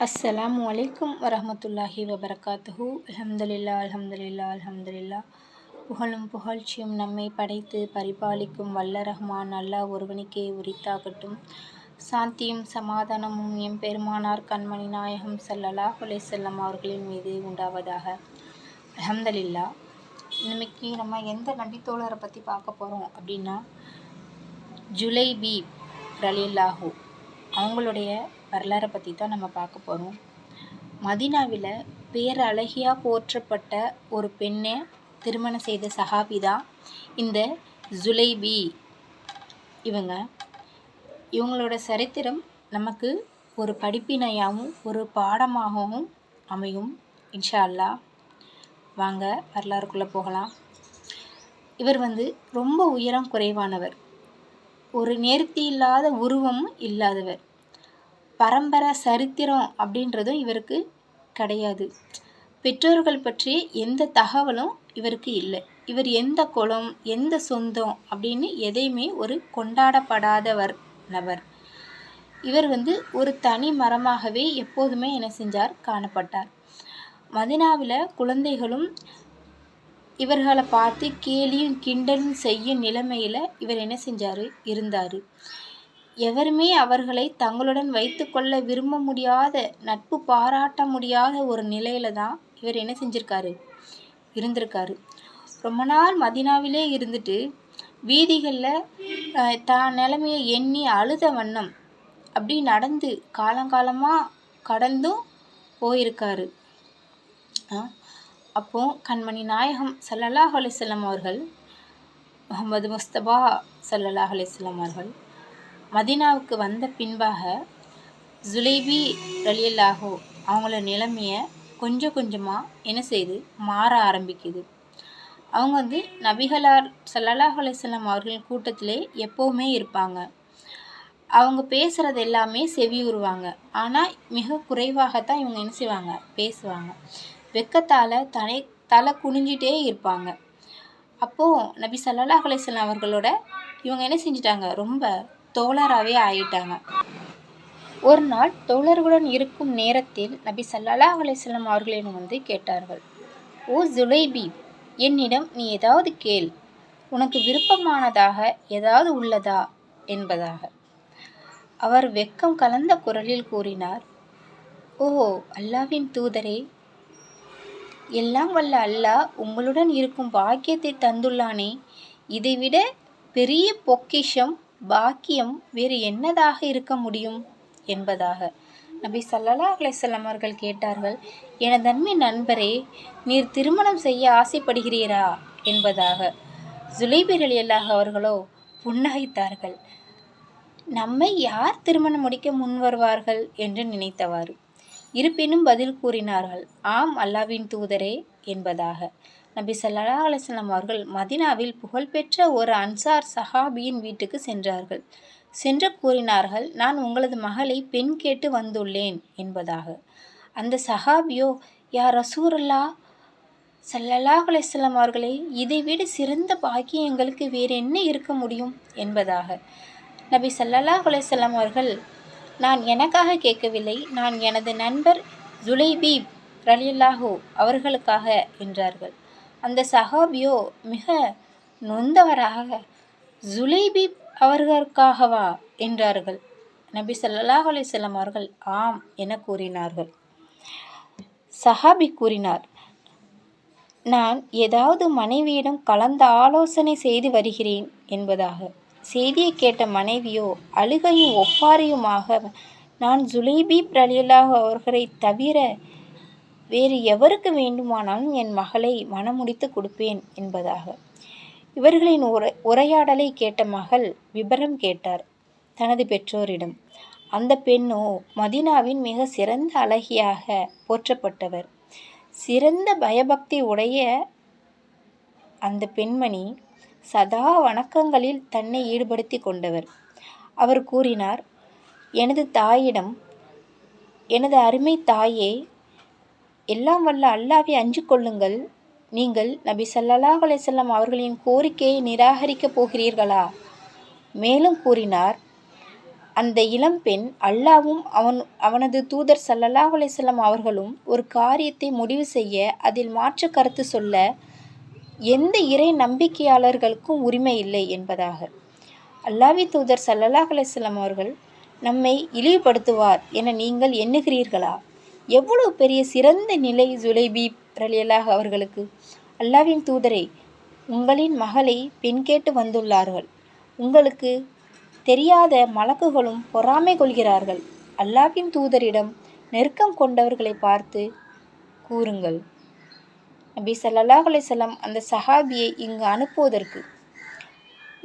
அஸ்ஸலாமு அலைக்கும் வரமத்துல்லாஹி வபரகாத்துஹு. அலமதுல்லா அலமதுல்லா அலமதுல்லா புகழும் புகழ்ச்சியும் நம்மை படைத்து பரிபாலிக்கும் வல்ல ரஹ்மான் அல்லா ஒருவனுக்கே உரித்தாகட்டும். சாந்தியும் சமாதானமும் எம் பெருமானார் கண்மணி நாயகம் சல்லலா செல்லம் அவர்களின் மீது உண்டாவதாக. அலமதுல்லா இன்னைக்கு நம்ம எந்த நபித்தோழரை பற்றி பார்க்க போகிறோம் அப்படின்னா ஜுலைபி ரலில்லாஹூ அவங்களுடைய வரலாறை பற்றி தான் நம்ம பார்க்க போகிறோம் மதினாவில் பேரழகியாக போற்றப்பட்ட ஒரு பெண்ணை திருமணம் செய்த சஹாபி தான் இந்த ஜுலைபி. இவங்க. இவங்களோட சரித்திரம் நமக்கு ஒரு படிப்பினையாகவும் ஒரு பாடமாகவும் அமையும் இன்ஷா அல்லாஹ் வாங்க வரலாறுக்குள்ளே போகலாம். இவர் வந்து ரொம்ப உயரம் குறைவானவர். ஒரு நேர்த்தி இல்லாத உருவமும் இல்லாதவர். பரம்பரை சரித்திரம் அப்படின்றதும் இவருக்கு கிடையாது. பெற்றோர்கள் பற்றி எந்த தகவலும் இவருக்கு இல்லை. இவர் எந்த குலம் எந்த சொந்தம் அப்படின்னு எதையுமே ஒரு கொண்டாடப்படாதவர் நபர். இவர் வந்து ஒரு தனி மரமாகவே எப்போதுமே என்ன செஞ்சார்? காணப்பட்டார். மதினாவில் குழந்தைகளும் இவர்களை பார்த்து கேலியும் கிண்டலும் செய்யும் நிலைமையில் இவர் என்ன செஞ்சார்? இருந்தார். எவருமே அவர்களை தங்களுடன் வைத்துக்கொள்ள விரும்ப முடியாத நட்பு பாராட்ட முடியாத ஒரு நிலையில தான் இவர் என்ன செஞ்சிருக்காரு? இருந்திருக்காரு. ரொம்ப நாள் மதினாவிலே இருந்துட்டு வீதிகளில் தான் நிலைமையை எண்ணி அழுத வண்ணம் அப்படி நடந்து காலங்காலமாக கடந்தும் போயிருக்காரு. அப்போது கண்மணி நாயகம் சல்லல்லாஹ் அலிஸ்லாம் அவர்கள் முகமது முஸ்தபா சல்லல்லாஹ் அலிஸ்லாம் அவர்கள் மதினாவுக்கு வந்த பின்பாக ஜுலைபி ரலியல்லாஹோ அவங்கள நிலைமைய கொஞ்சம் கொஞ்சமாக என்ன செய்து மாற ஆரம்பிக்குது. அவங்க வந்து நபிகளார் சல்லல்லாஹ் அலிஸ்லாம் அவர்களின் கூட்டத்திலே எப்போவுமே இருப்பாங்க. அவங்க பேசுகிறது எல்லாமே செவி உருவாங்க. ஆனால் மிக குறைவாகத்தான் இவங்க என்ன செய்வாங்க? பேசுவாங்க. வெக்கத்தால் தலை தலை குனிஞ்சிட்டே இருப்பாங்க. அப்போது நபி சல்லல்லாஹ் அலிஸ்லாம் அவர்களோட இவங்க என்ன செஞ்சிட்டாங்க? ரொம்ப தோழராகவே ஆயிட்டாங்க. ஒரு நாள் தோழர்களுடன் இருக்கும் நேரத்தில் நபி சல்லல்லாஹ் அலிஸ்லாம் அவர்களிடம் வந்து கேட்டார்கள். ஓ ஜுலைபி என்னிடம் நீ ஏதாவது கேள். உனக்கு விருப்பமானதாக ஏதாவது உள்ளதா? என்பதாக. அவர் வெக்கம் கலந்த குரலில் கூறினார். ஓ அல்லாவின் தூதரே எல்லாம் வல்ல அல்லாஹ் உங்களுடன் இருக்கும் பாக்கியத்தை தந்துள்ளானே. இதைவிட பெரிய பொக்கிஷம் பாக்கியம் வேறு என்னதாக இருக்க முடியும்? என்பதாக. நபி சல்லா அலைசல்லாம் அவர்கள் கேட்டார்கள் என அன்மை நண்பரே நீர் திருமணம் செய்ய ஆசைப்படுகிறீரா? என்பதாக. ஜுலைபிர் அலி அல்லாஹ் அவர்களோ புன்னகைத்தார்கள் நம்மை யார் திருமணம் முடிக்க முன் வருவார்கள் என்று நினைத்தவாறு. இருப்பினும் பதில் கூறினார்கள் ஆம் அல்லாவின் தூதரே என்பதாக. நபி சல்லா அலிஸ்லாம் அவர்கள் மதினாவில் புகழ்பெற்ற ஒரு அன்சார் சஹாபியின் வீட்டுக்கு சென்றார்கள். சென்று கூறினார்கள் நான் உங்களது மகளை பெண் கேட்டு வந்துள்ளேன் என்பதாக. அந்த சஹாபியோ யார் ரசூரல்லா சல்லல்லா அலிஸ்லாம் அவர்களே இதைவிட சிறந்த பாக்கியம் எங்களுக்கு வேறு என்ன இருக்க முடியும்? என்பதாக. நபி சல்லல்லா அலிஸ்லாம் அவர்கள் நான் எனக்காக கேட்கவில்லை. நான் எனது நண்பர் ஜுலைபீப் ரலியல்லாஹோ அவர்களுக்காக என்றார்கள். அந்த சஹாபியோ மிக நொந்தவராக ஜுலைபீப் அவர்களுக்காகவா? என்றார்கள். நபி சல்லாஹ் அலிசல்லாம் அவர்கள் ஆம் என கூறினார்கள். சஹாபி கூறினார் நான் ஏதாவது மனைவியிடம் கலந்த ஆலோசனை செய்து வருகிறேன் என்பதாக. செய்தியை கேட்ட மனைவியோ அழுகையும் ஒப்பாரியுமாக நான் ஜுலைபி பிரலியலாக அவர்களை தவிர வேறு எவருக்கு வேண்டுமானாலும் என் மகளை மனமுடித்து கொடுப்பேன் என்பதாக. இவர்களின் உரை உரையாடலை கேட்ட மகள் விபரம் கேட்டார் தனது பெற்றோரிடம். அந்த பெண்ணோ மதினாவின் மிக சிறந்த அழகியாக போற்றப்பட்டவர். சிறந்த பயபக்தி உடைய அந்த பெண்மணி சதா வணக்கங்களில் தன்னை ஈடுபடுத்தி கொண்டவர். அவர் கூறினார் எனது தாயிடம் எனது அருமை தாயே எல்லாம் வல்ல அல்லாவை அஞ்சு கொள்ளுங்கள். நீங்கள் நபி சல்லாஹ் அலையம் அவர்களின் கோரிக்கையை நிராகரிக்கப் போகிறீர்களா? மேலும் கூறினார் அந்த இளம்பெண் அல்லாவும் அவன் அவனது தூதர் சல்லல்லாஹ் அலிசல்லாம் அவர்களும் ஒரு காரியத்தை முடிவு செய்ய அதில் மாற்று கருத்து சொல்ல எந்த இறை நம்பிக்கையாளர்களுக்கும் உரிமை இல்லை என்பதாக. அல்லாவி தூதர் சல்லல்லாஹ் அலைஹி அவர்கள் நம்மை இழிவுபடுத்துவார் என நீங்கள் எண்ணுகிறீர்களா? எவ்வளவு பெரிய சிறந்த நிலை ஜுலைபி ரலியலாக அவர்களுக்கு. அல்லாவின் தூதரை உங்களின் மகளை பெண் கேட்டு வந்துள்ளார்கள். உங்களுக்கு தெரியாத மலக்குகளும் பொறாமை கொள்கிறார்கள். அல்லாவின் தூதரிடம் நெருக்கம் கொண்டவர்களை பார்த்து கூறுங்கள். நபி சல்லாஹ் அலிசல்லாம் அந்த சஹாபியை இங்கு அனுப்புவதற்கு.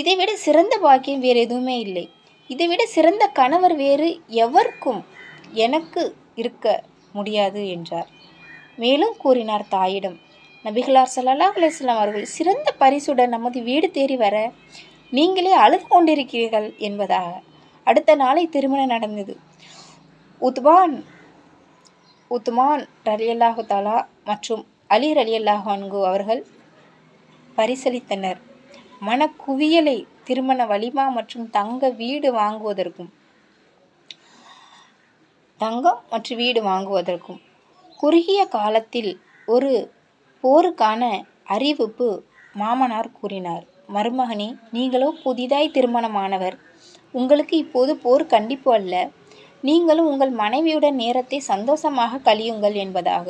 இதைவிட சிறந்த பாக்கியம் வேறு எதுவுமே இல்லை. இதைவிட சிறந்த கணவர் வேறு எவருக்கும் எனக்கு இருக்க முடியாது என்றார். மேலும் கூறினார் தாயிடம் நபிகளார் சல்லாஹ் அலிஸ்லாம் அவர்கள் சிறந்த பரிசுடன் நமது வீடு தேடி வர நீங்களே அழுது கொண்டிருக்கிறீர்கள் என்பதாக. அடுத்த நாளை திருமணம் நடந்தது. உத்வான் உத்மான் ரலியல்லாஹு தாலா மற்றும் அலி ரலியல்லாஹு அன்கு அவர்கள் பரிசளித்தனர். மனக்குவியலை திருமண வலிமா மற்றும் தங்க வீடு வாங்குவதற்கும் தங்கம் மற்றும் வீடு வாங்குவதற்கும் குறுகிய காலத்தில் ஒரு போருக்கான அறிவிப்பு மாமனார் கூறினார். மருமகனே நீங்களோ புதிதாய் திருமணமானவர். உங்களுக்கு இப்போது போர் கண்டிப்பு அல்ல. நீங்களும் உங்கள் மனைவியுடன் நேரத்தை சந்தோஷமாக கழியுங்கள் என்பதாக.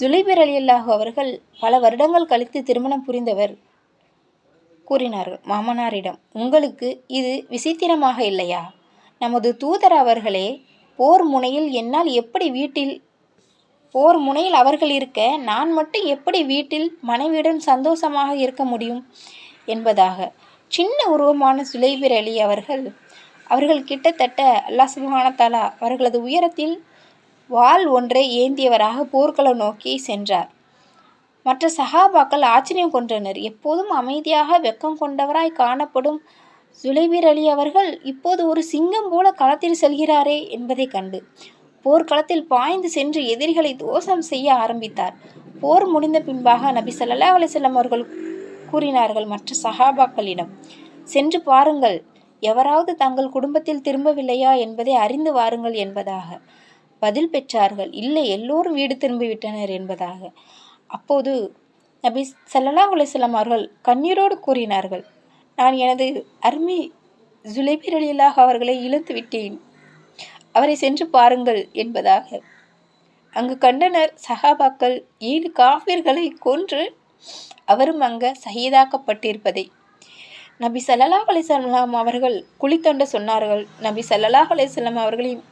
ஜுலைபிர் அலியல்லாஹு அவர்கள் பல வருடங்கள் கழித்து திருமணம் புரிந்தவர் கூறினார்கள். மாமனாரிடம் உங்களுக்கு இது விசித்திரமாக இல்லையா? நமது தூதர் அவர்களே போர் முனையில் என்னால் எப்படி வீட்டில் போர் முனையில் அவர்கள் இருக்க நான் மட்டும் எப்படி வீட்டில் மனைவியுடன் சந்தோஷமாக இருக்க முடியும்? என்பதாக. சின்ன உருவமான சுலைபிர் அலி அவர்கள் அவர்கள் கிட்டத்தட்ட அல்லா சுபஹானத்தாலா அவர்களது உயரத்தில் வாள் ஒன்றை ஏந்தியவராக போர்க்களம் நோக்கி சென்றார். மற்ற சஹாபாக்கள் ஆச்சரியம் கொண்டனர். எப்போதும் அமைதியாக வெக்கம் கொண்டவராய் காணப்படும் சுலைபீர் அலி அவர்கள் இப்போது ஒரு சிங்கம் போல களத்தில் செல்கிறாரே என்பதை கண்டு போர்க்களத்தில் பாய்ந்து சென்று எதிரிகளை தோசம் செய்ய ஆரம்பித்தார். போர் முடிந்த பின்பாக நபி சல்லா அலிசல்லம் அவர்கள் கூறினார்கள் மற்ற சஹாபாக்களிடம் சென்று பாருங்கள் எவராவது தங்கள் குடும்பத்தில் திரும்பவில்லையா என்பதை அறிந்து வாருங்கள் என்பதாக. பதில் பெற்றார்கள். இல்லை எல்லோரும் வீடு திரும்பிவிட்டனர் என்பதாக. அப்போது நபி ஸல்லல்லாஹு அலைஹி அவர்கள் கண்ணீரோடு கூறினார்கள் நான் எனது அருமை ஜுலைபிர் அவர்களை இழந்து விட்டேன். அவரை சென்று பாருங்கள் என்பதாக. அங்கு கண்டனர் சஹாபாக்கள் ஏழு காவிர்களை கொன்று அவரும் அங்க சகிதாக்கப்பட்டிருப்பதை. நபி ஸல்லல்லாஹு அலிசல்லாம் அவர்கள் குழித்தொண்ட சொன்னார்கள். நபி ஸல்லல்லாஹு அலிசல்லாம் அவர்களின்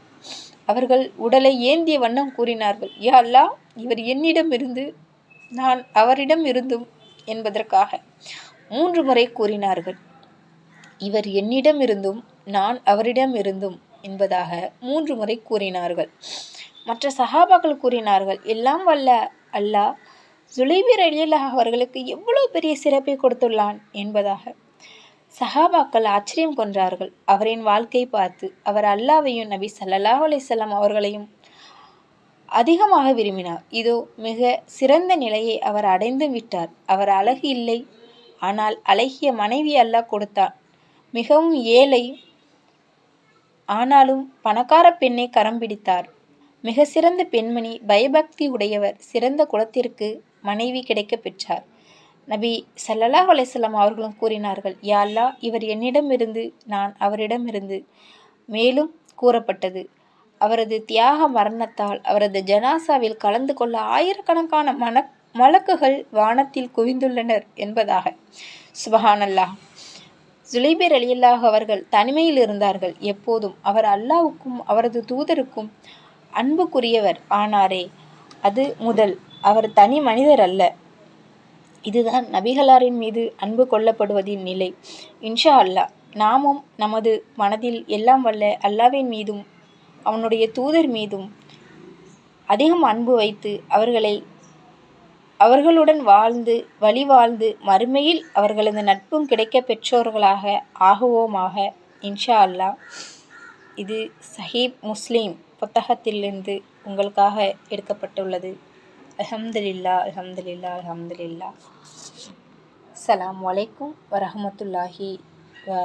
அவர்கள் உடலை ஏந்திய வண்ணம் கூறினார்கள் யா அல்லாஹ் இவர் என்னிடம் இருந்து நான் அவரிடம் இருந்தும் என்பதற்காக. மூன்று முறை கூறினார்கள் இவர் என்னிடம் இருந்தும் நான் அவரிடம் இருந்தும் என்பதாக மூன்று முறை கூறினார்கள். மற்ற சஹாபாக்கள் கூறினார்கள் எல்லாம் வல்ல அல்லாஹ் ஜுலைபீர் அலியல்லாஹ் அவர்களுக்கு எவ்வளவு பெரிய சிறப்பை கொடுத்துள்ளான் என்பதாக. சஹாபாக்கள் ஆச்சரியம் கொன்றார்கள். அவரின் வாழ்க்கை பார்த்து அவர் அல்லாவையும் நபி சல்லாஹ் அலிசல்லாம் அவர்களையும் அதிகமாக விரும்பினார். இதோ மிக சிறந்த நிலையை அவர் அடைந்து விட்டார். அவர் அழகு இல்லை ஆனால் அழகிய மனைவி அல்லாஹ் கொடுத்தார் மிகவும் ஏழை ஆனாலும் பணக்கார பெண்ணை கரம் பிடித்தார். மிக சிறந்த பெண்மணி பயபக்தி உடையவர் சிறந்த குலத்திற்கு மனைவி கிடைக்க பெற்றார். நபி சல்லல்லா அலைஹி அவர்களும் கூறினார்கள் யா அல்லாஹ் இவர் என்னிடமிருந்து நான் அவரிடமிருந்து. மேலும் கூறப்பட்டது அவரது தியாக மரணத்தால் அவரது ஜனாசாவில் கலந்து கொள்ள ஆயிரக்கணக்கான மன மலக்குகள் வானத்தில் குவிந்துள்ளனர் என்பதாக. சுபஹானல்லாஹ். ஜுலைபேர் அலியல்லாஹ் அவர்கள் தனிமையில் இருந்தார்கள். எப்போதும் அவர் அல்லாவுக்கும் அவரது தூதருக்கும் அன்புக்குரியவர் ஆனாரே அது முதல். அவர் தனி மனிதர் அல்ல. இதுதான் நபிகளாரின் மீது அன்பு கொள்ளப்படுவதின் நிலை. இன்ஷா அல்லாஹ் நாமும் நமது மனதில் எல்லாம் வல்ல அல்லாவின் மீதும் அவனுடைய தூதர் மீதும் அதிகம் அன்பு வைத்து அவர்களை அவர்களுடன் வாழ்ந்து வழி வாழ்ந்து மறுமையில் அவர்களது நட்பும் கிடைக்க பெற்றோர்களாக ஆகுவோமாக இன்ஷா அல்லாஹ் இது சஹீப் முஸ்லீம் புத்தகத்திலிருந்து உங்களுக்காக எடுக்கப்பட்டுள்ளது. அல்ஹம்துலில்லா அல்ஹம்துலில்லா அல்ஹம்துலில்லா அஸ்ஸலாமு வலைக்கும் வரஹ்மத்துல்லாஹி வ